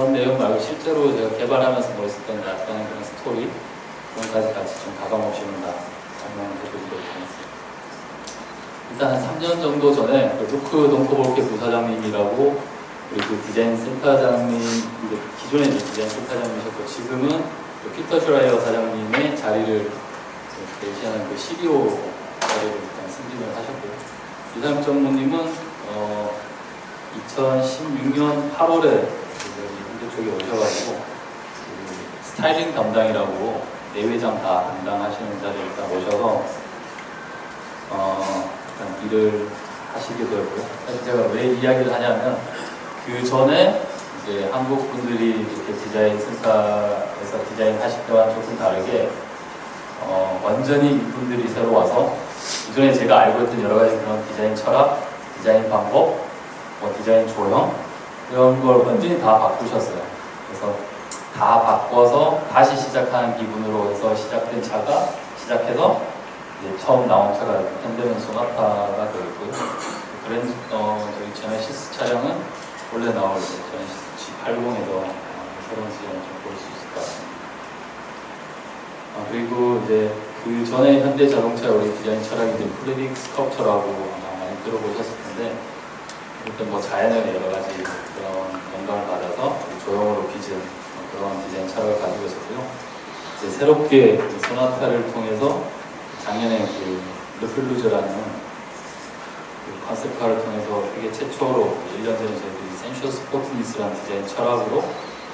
그런 내용 말고 실제로 제가 개발하면서 멋있었던 약간의 그런 스토리 그런 가지 같이 좀 가감없이는 다 설명을 해드리도록 하겠습니다. 일단 한 3년 정도 전에 그 루크 동코볼케 부사장님이라고 우리 그 디자인 센터장님 기존에 디자인 센터장님이셨고 지금은 그 피터 슈라이어 사장님의 자리를 대시하는 그 CDO 자리를 일단 승진을 하셨고요. 이상 전무님은 어, 2016년 8월에 쪽에 오셔가지고 그 스타일링 담당이라고 내외장 다 담당하시는 자리에 일단 오셔서 어, 일단 일을 하시게 되었고요. 사실 제가 왜 이야기를 하냐면 그 전에 이제 한국 분들이 이렇게 디자인 센터에서 디자인 하실 때와 조금 다르게 어, 완전히 이분들이 새로 와서 기존에 제가 알고 있던 여러 가지 그런 디자인 철학, 디자인 방법, 뭐 디자인 조형 이런 걸 완전히 다 바꾸셨어요. 그래서 다 바꿔서 다시 시작하는 기분으로 해서 시작된 차가 시작해서 이제 처음 나온 차가 현대는 소나타가 되었고요. 그랜 어 저희 제네시스 차량은 원래 나올 제네시스 G80에서 새로운 디자인을 좀볼 수 있을 것 같습니다. 아, 그리고 이제 그 전에 현대 자동차 우리 디자인 철학이 이제 플리빅 스컬프처라고 아마 많이 들어보셨을 텐데 일단 뭐 자연의 여러 가지 그런 영감을 받아서 조형으로 빚은 그런 디자인 철학을 가지고 있었고요. 이제 새롭게 이 소나타를 통해서 작년에 그 르플루즈라는 그 컨셉카를 통해서 세계 최초로 1년 전에 저희들이 센슈어 스포트니스라는 디자인 철학으로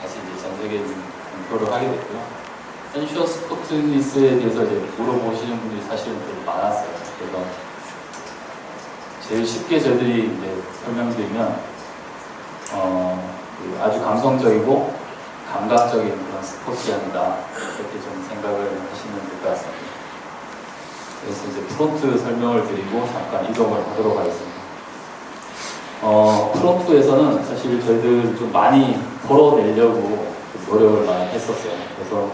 다시 이제 전 세계에 공표를 하게 됐고요. 센슈어 스포트니스에 대해서 이제 물어보시는 분들이 사실은 되게 많았어요. 그래서 제일 쉽게 저희들이 이제 설명드리면 어, 그 아주 감성적이고 감각적인 그런 스포츠입니다. 이렇게 좀 생각을 하시면 될 것 같습니다. 그래서 이제 프론트 설명을 드리고 잠깐 이동을 하도록 하겠습니다. 어, 프론트에서는 사실 저희들 좀 많이 걸어내려고 좀 노력을 많이 했었어요. 그래서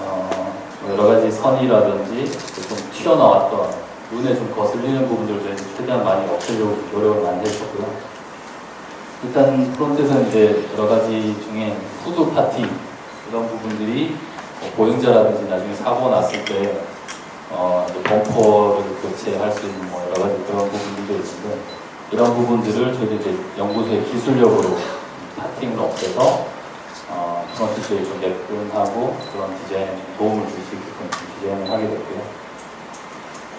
어, 여러 가지 선이라든지 좀 튀어나왔던 눈에 좀 거슬리는 부분들을 저희 최대한 많이 없애려고 노력을 많이 했었고요. 일단 프론트에서는 이제 여러 가지 중에 후드 파티 이런 부분들이 뭐 보행자라든지 나중에 사고 났을 때 어, 범퍼를 교체할 수 있는 뭐 여러 가지 그런 부분들도 있는데 이런 부분들을 저희들 이제 연구소의 기술력으로 파팅을 없애서 어, 프론트 쪽에 좀 매끈하고 그런 디자인에 좀 도움을 줄 수 있게끔 좀 디자인을 하게 됐고요.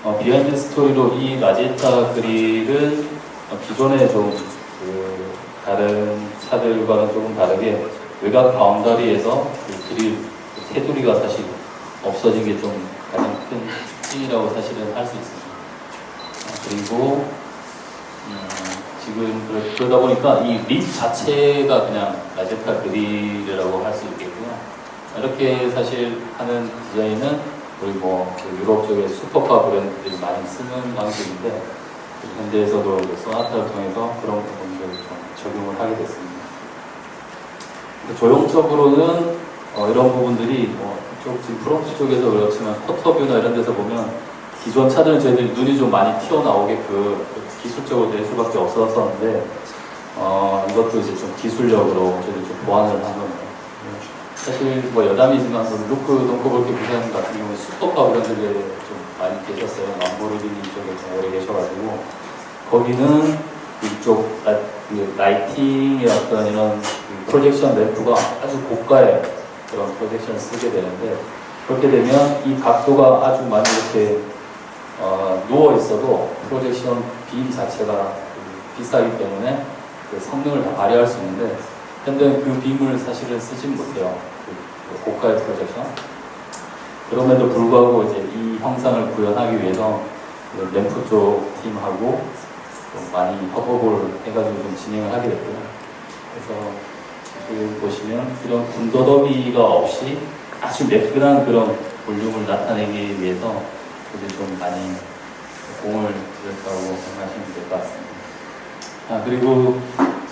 어, 비하인드 스토리로 이 라제타 그릴은 어, 기존에 좀그 다른 차들과는 조금 다르게 외곽 바운더리에서 그 그릴 그 테두리가 사실 없어진 게 좀 가장 큰 특징이라고 사실은 할 수 있습니다. 어, 그리고 음, 지금 그러- 그러다 보니까 이 립 자체가 그냥 라제타 그릴이라고 할 수 있겠고요. 이렇게 사실 하는 디자인은 우리 뭐그 유럽 쪽의 슈퍼카 브랜드들이 많이 쓰는 방식인데 그 현대에서도 그 소나타를 통해서 그런 부분들을 좀 적용을 하게 됐습니다. 그 조형적으로는 어, 이런 부분들이 뭐 이쪽 지금 프론트 쪽에서 그렇지만 커터뷰나 이런 데서 보면 기존 차들은 저희들이 눈이 좀 많이 튀어나오게 그 기술적으로 낼 수밖에 없었었는데 어, 이것도 이제 좀 기술력으로 저희들이 좀 보완을 한 겁니다. 사실 뭐 여담이지만 그 루크 동코볼케 부사님 같은 경우는 슈퍼카 브랜드에 좀 많이 계셨어요. 람보르기니 쪽에 좀 오래 계셔가지고 거기는 이쪽 라이팅의 어떤 이런 그 프로젝션 램프가 아주 고가의 그런 프로젝션을 쓰게 되는데 그렇게 되면 이 각도가 아주 많이 이렇게 어, 누워 있어도 프로젝션 빔 자체가 그 비싸기 때문에 그 성능을 다 발휘할 수 있는데 현대는 그 빔을 사실은 쓰진 못해요. 그, 그 고가의 프로젝션. 그럼에도 불구하고 이제 이 형상을 구현하기 위해서 그 램프 쪽 팀하고 좀 많이 협업을 해가지고 좀 진행을 하게 됐고요. 그래서 그 보시면 이런 군더더기가 없이 아주 매끈한 그런 볼륨을 나타내기 위해서 이제 좀 많이 공을 들였다고 생각하시면 될 것 같습니다. 아, 그리고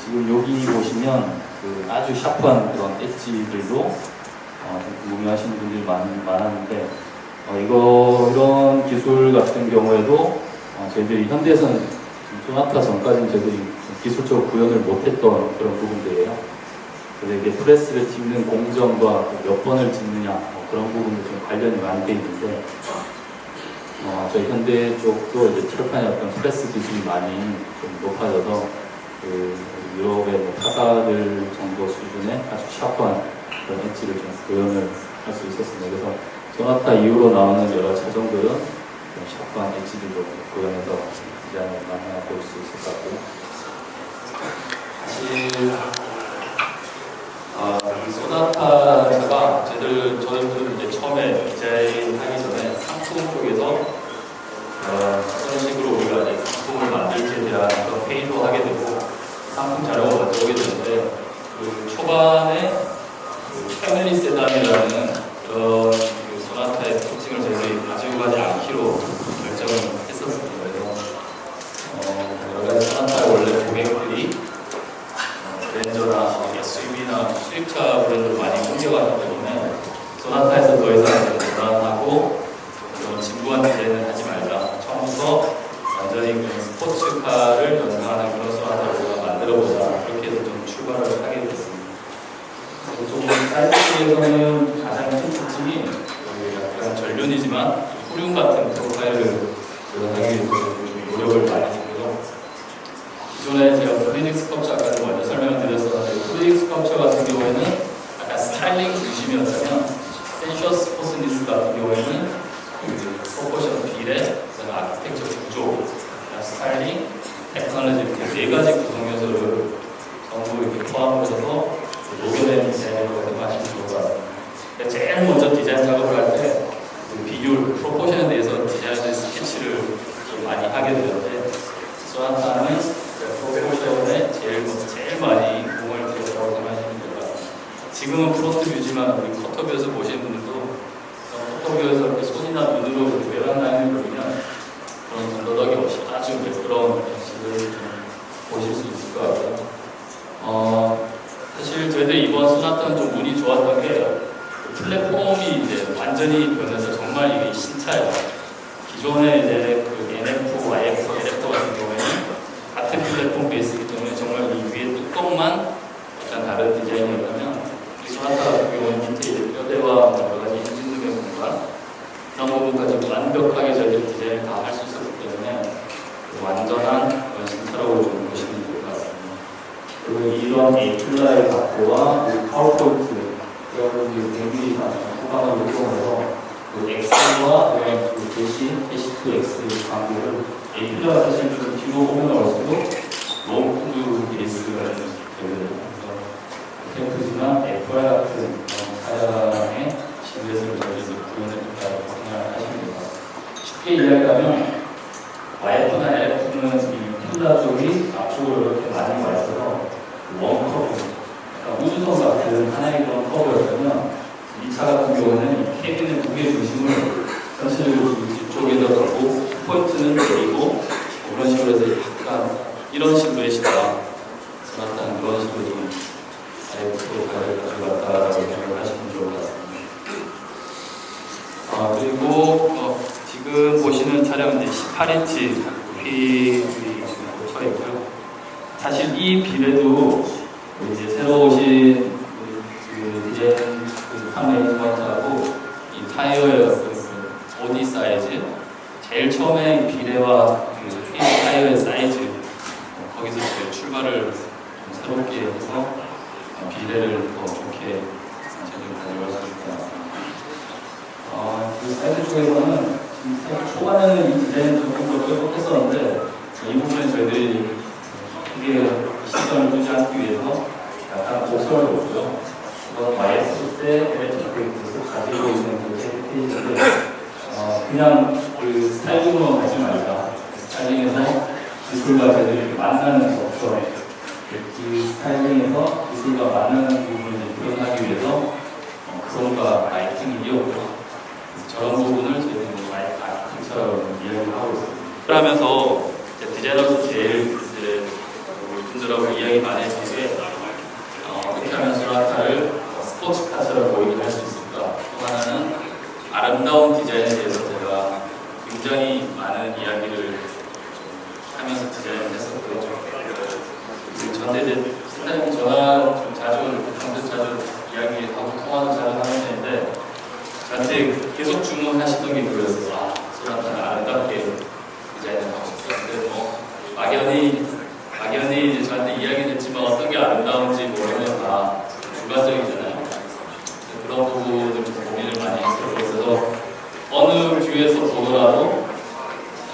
지금 여기 보시면 그 아주 샤프한 그런 엣지들도 어, 좀 궁금해하시는 분들이 많, 많았는데 어, 이거 이런 기술 같은 경우에도 어, 저희들이 현대에서는 소나타 전까지는 저희들이 좀 기술적으로 구현을 못했던 그런 부분들이에요. 그래서 이게 프레스를 찍는 공정과 몇 번을 찍느냐 뭐 그런 부분도 좀 관련이 많이 돼 있는데 어, 저희 현대 쪽도 이제 철판의 어떤 프레스 기술이 많이 좀 높아져서 그 유럽의 뭐 타사들 정도 수준의 아주 샤프한 그런 엣지를 좀 구현을 할 수 있었습니다. 그래서 소나타 이후로 나오는 여러 차종들은 좀 샤프한 엣지들도 구현해서 디자인을 많이 볼수 있을 것 같고요. 사실 아, 이 소나타가 저희들 저희들 이제 처음에 디자인하기 전에 상품 쪽에서 어, 어떤 식으로 우리가 이제 상품을 만들지에 대한 그런 회의도 하게 되고 상품 자료가 가져오게 되는데 그 초반에 그 패밀리 세단이라는 그런 그 소나타의 특징을 저희들이 가지고 가지 않기로 결정을 했었습니다. 그래서 어, 여러 가지 소나타의 원래 고객들이 어, 렌저나 SUV나 수입차 브랜드를 많이 옮겨가기 때문에 소나타에서 더 이상 이제 불안하고 그런 진부한 디자인을 하지 말자. 처음부터 완전히 그런 스포츠카를 연상하는 그런 소나타를 우리가 만들어보자. 그렇게 해서 좀 출발을 하게 됐습니다. 그래서 좀 사이즈에서는 가장 큰 특징이 그 약간 전륜이지만 후륜 같은 프로파일을 구현하기 위해서 좀 노력을 많이 했고요. 기존에 제가 프리닉 스culpture 아까 좀 먼저 설명을 드렸었는데 프리닉 스culpture 같은 경우에는 약간 스타일링 중심이었다면 센슈어스 스포츠니스 같은 경우에는 그 프로포션 비례, 아키텍처 구조, 스타일링, 테크놀로지 이렇게 네 가지 구성 요소를 전부 이렇게 포함해서 녹여낸 디자인으로 생각하시면 좋을 것 같습니다. 제일 먼저 디자인 작업을 할때그 비율, 프로포션에 대해서 디자인의 스케치를 좀 많이 하게 되는데 소나타는 그 프로포션에 제일, 제일 많이 공을 생각하시면 될것 같습니다. 지금은 프론트 뷰지만 우리 커터뷰에서 보시는 분들도 어, 커터뷰에서 이렇게 손이나 눈으로 외곽 라인을 보면 그런 군더더기 없이 아주 매끄러운 좀 보실 수 있을 것 같고요. 어, 사실 저희들 이번 소나타는 좀 운이 좋았던 게그 플랫폼이 이제 완전히 변해서 정말 이게 신차예요. 기존의 이제 그 NF, YF, LF 같은 경우에는 같은 플랫폼 베이스이기 때문에 정말 이 위에 뚜껑만 약간 다른 디자인이었다면 이 소나타 같은 경우는 밑에 이제 뼈대와 여러 가지 엔진 등의 공간 그런 부분까지 완벽하게 저희들 디자인을 다 할 수 있었기 때문에 그 완전한 신차라고 좀 보시면 될 것 같습니다. 그리고 이런 에이플라의 각도와 그 파워포인트 그리고 이 대비 후방을 이용해서 그 X와 그 대시 대시2 X 관계를 에이플라가 사실 좀 뒤로 오면 올수록 롱푸드 베이스가 되거든요. 그래서 캠프지나 FR 같은 차량의 실루엣을 저희도 구현해줬다고 생각하시면 됩니다. 쉽게 이야기하면 YF나 LF는 이 필라 쪽이 앞쪽으로 이렇게 많이 와 있어서 원커브 우주선 같은 하나의 그런 커브였다면 이차 같은 경우는 이 캐빈의 무게 중심을 전체적으로 뒤쪽에다 두고 포인트는 내리고 이런 식으로 해서 약간 이런 실루엣이다 소나타는 그런 식으로 좀 아이프로 가를 가져갔다라고 생각을 하시면 좋을 것 같습니다. 아 그리고 어, 지금 보시는 차량은 이제 18인치 휠이 지금 꽂혀 있고요. 사실 이 비례도 이제 새로 오신 그, 그 디자인 그 판매인트하고 이 타이어의 그, 그 보디 사이즈 제일 처음에 이 비례와 그휠 타이어의 사이즈 어, 거기서 이제 출발을 좀 새롭게 해서 어, 비례를 더 좋게 제대로 가져갈 수 있다. 어, 그 사이드 쪽에서는 초반에는 이 디자인 조금 더 뾰족했었는데 이 부분은 저희들이 크게 시선을 두지 않기 위해서 약간 고소를 뒀고요. 이건 YS 때 엘리트릭에서 가지고 있는 그 페이지인데 어, 그냥 그 스타일링으로 가지 말자. 스타일링에서 기술과 저희들이 이렇게 만나는 접점 이 스타일링에서 기술과 만나는 부분을 표현하기 위해서 어, 크롬과 라이팅을 이용고요. 저런 부분을 저희들이 뭐 라이팅처럼 이야기를 하고 있습니다. 그러면서 디자이너로서 제일 분들하고 이야기 많이 했던 게 어, 어떻게 하면 소나타를 스포츠카처럼 보이게 할 수 있을까? 또 하나는 아름다운 디자인에 대해서 제가 굉장히 많은 이야기를 하면서 디자인을 했었고요. 그 이제 사장님 전화 좀 자주 아주 이야기하고 통화도 잘 하는 애인데 저한테 계속 주문하시던 게 그거였어요. 아, 술 한잔 아름답게 디자인을 하고 싶었는데 뭐 막연히 이제 저한테 이야기는 했지만 어떤 게 아름다운지 모르면 다 주관적이잖아요. 그런 부분을 좀 고민을 많이 했어요. 그래서 어느 뷰에서 보더라도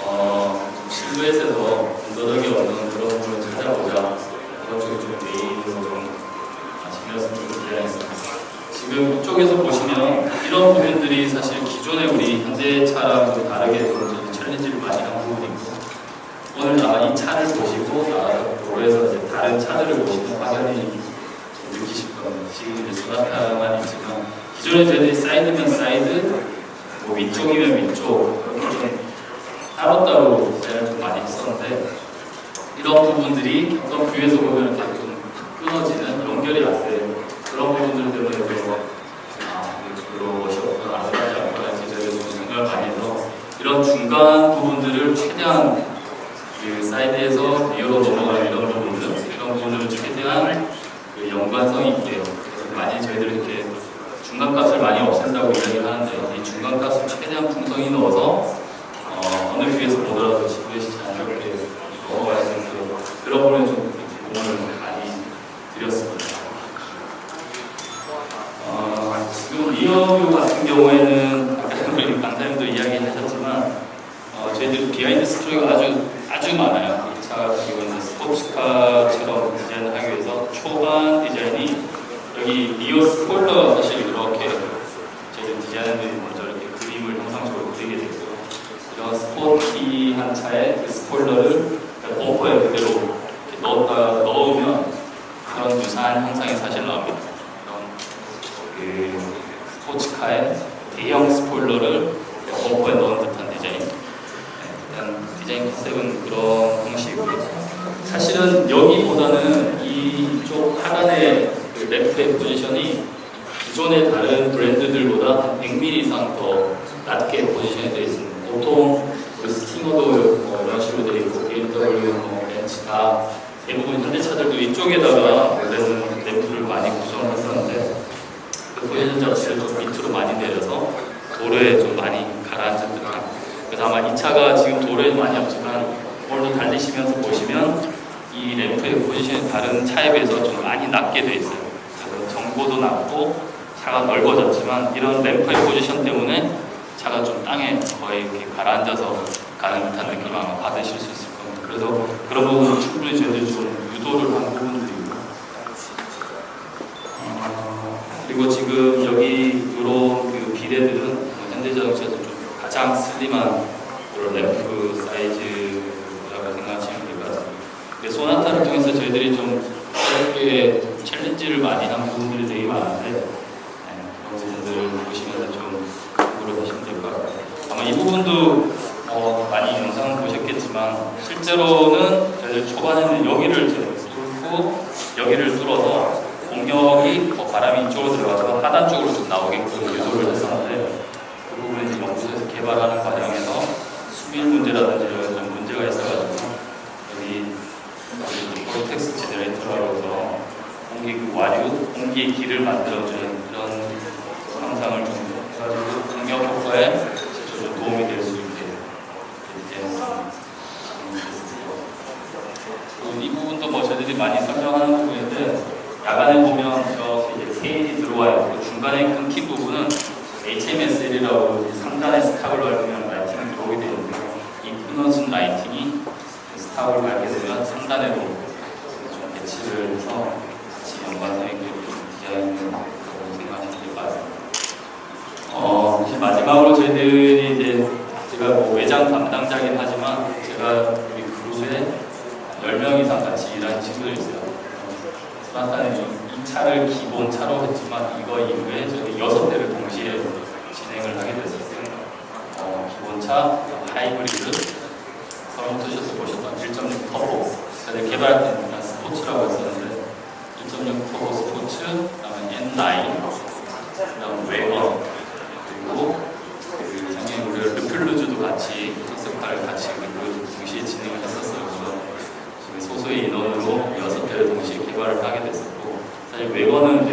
어, 좀 실루엣에서 군더더기 없는 그런 부분을 찾아보자. 그런 쪽에 좀 메인으로 좀 신경 쓰는 디자인했습니다. 지금 이쪽에서 보시면 이런 부분들이 사실 기존의 우리 현대 차랑 좀 다르게 좀 챌린지를 많이 한 부분이고 오늘 아마 이 차를 보시고 나가서 도로에서 이제 다른 차들을 보시면 확연히 좀 느끼실 겁니다. 지금 이제 소나타만 있지만 기존에 저희들이 사이드면 사이드, 뭐 위쪽이면 위쪽 이렇게 좀 따로따로 디자인을 좀 많이 했었는데 이런 부분들이 어떤 뷰에서 보면 이렇게 좀 끊어지는 연결이 왔어요. 그런 부분들 때문에 그래서 아, 별로 멋있었구나, 아름답지 않구나 이제 저희가 좀 생각을 많이 해서 이런 중간 부분들을 최대한 그 사이드에서 리어로 넘어가는 이런 부분들, 이런 부분들을 최대한 그 연관성 있게 많이 저희들이 이렇게 중간 값을 많이 없앤다고 이야기를 하는데 이 중간 값을 최대한 풍성히 넣어서 어, 어느 뷰에서 보더라도 지구의 자연스럽게 넘어갈 수 있는 그런 부분에 좀 공을 많이 드렸습니다. 어, 지금 리어뷰 같은 경우에는 아까 우리 강사님도 이야기하셨지만 어, 저희들 비하인드 스토리가 아주 아주 많아요. 이 차 같은 경우는 스포츠카처럼 디자인을 하기 위해서 초반 디자인이 여기 리어 스포일러 사실 이렇게 저희 디자이너들이 먼저 이렇게 그림을 형상적으로 그리게 되고 이런 스포티한 차에 그 스포일러를 범퍼에 그대로 이렇게 넣었다 넣으면 그런 유사한 형상이 사실 나옵니다. 이런 그 스포츠카에 대형 듯한 디자인. 네, 디자인 컨셉은 그런 형식이고요. 사실은 여기보다는 이쪽 하단의 그 램프의 포지션이 기존의 다른 브랜드들보다 한 100mm 이상 더 낮게 포지션이 되어 있습니다. 보통 그 스팅어도 뭐 이런 식으로 되어 있고 BMW, 뭐 벤츠 다 대부분 현대차들도 이쪽에다가 램프를 많이 구성을 했었는데 그 포지션 자체를 좀 밑으로 많이 내려서 도로에 좀 많이 가라앉은 듯한 그래서 아마 이 차가 지금 도로에 많이 없지만 오늘도 달리시면서 보시면 이 램프의 포지션이 다른 차에 비해서 좀 많이 낮게 돼 있어요. 그래서 정보도 낮고 차가 넓어졌지만 이런 램프의 포지션 때문에 차가 좀 땅에 거의 이렇게 가라앉아서 가는 듯한 느낌을 아마 받으실 수 있을 겁니다. 그래서 그런 부분은 충분히 저희들이 좀 유도를 한 부분들이고 어, 그리고 지금 여기 이런 그 비대들은 뭐 현대자동차에서 좀 가장 슬림한 그런 램프 사이즈라고 생각하시면 될 것 같습니다. 소나타를 통해서 저희들이 좀 새롭게 챌린지를 많이 한 부분들이 되게 많은데 네, 그런 부분들을 보시면 좀 하시면 될 것 같아요. 아마 이 부분도 어, 많이 영상을 보셨겠지만 실제로는 저희들 초반에는 여기를 뚫고 여기를 뚫어서 공격이 어, 바람이 이쪽으로 들어가서 하단 쪽으로 좀 나오게끔 유도를 그 이제 연구소에서 개발하는 과정에서 수밀 문제라든지 이런 좀 문제가 있어가지고 여기 포텍스 제너레이터라고 해서 공기 그 와류, 공기의 길을 만들어주는 그런 상상을 좀 해가지고 공격 효과에 실제로 도움이 될 수 있게 이제 그리고 이 부분도 뭐 저희들이 많이 설명하는 부분인데 야간에 보면 이렇게 이제 세인이 들어와요. 그 중간에 끊긴 부분은 HMSL이라고 상단에 스탑을 밟으면 라이팅이 들어오게 되는데 이 끊어진 라이팅이 스탑을 밟게 되면 상단에도 좀 배치를 해서 같이 연관성 있게 디자인을 생각하시면 될 것 같습니다. 어, 이제 마지막으로 저희들이 이제 제가 뭐 외장 담당자긴 하지만 제가 우리 그룹에 10명 이상 같이 일하는 친구들이 있어요. 소나타는 이, 이 차를 기본 차로 했지만 이거 이후에 저희 여섯 대를 동시에 진행을 하게 됐었어요. 어, 기본차, 하이브리드, 서머투셔서 보셨던 1.6 터보, 저희 개발할 때는 스포츠라고 했었는데 1.6 터보 스포츠, 그다음에 N9, 그다음 웨건, 그리고 그 작년에 우리가 르플루즈도 같이 특색화를 같이 그 동시에 진행을 했었어요. 소수의 인원으로 여섯 대를 동시에 개발을 하게 됐었고 사실 웨건은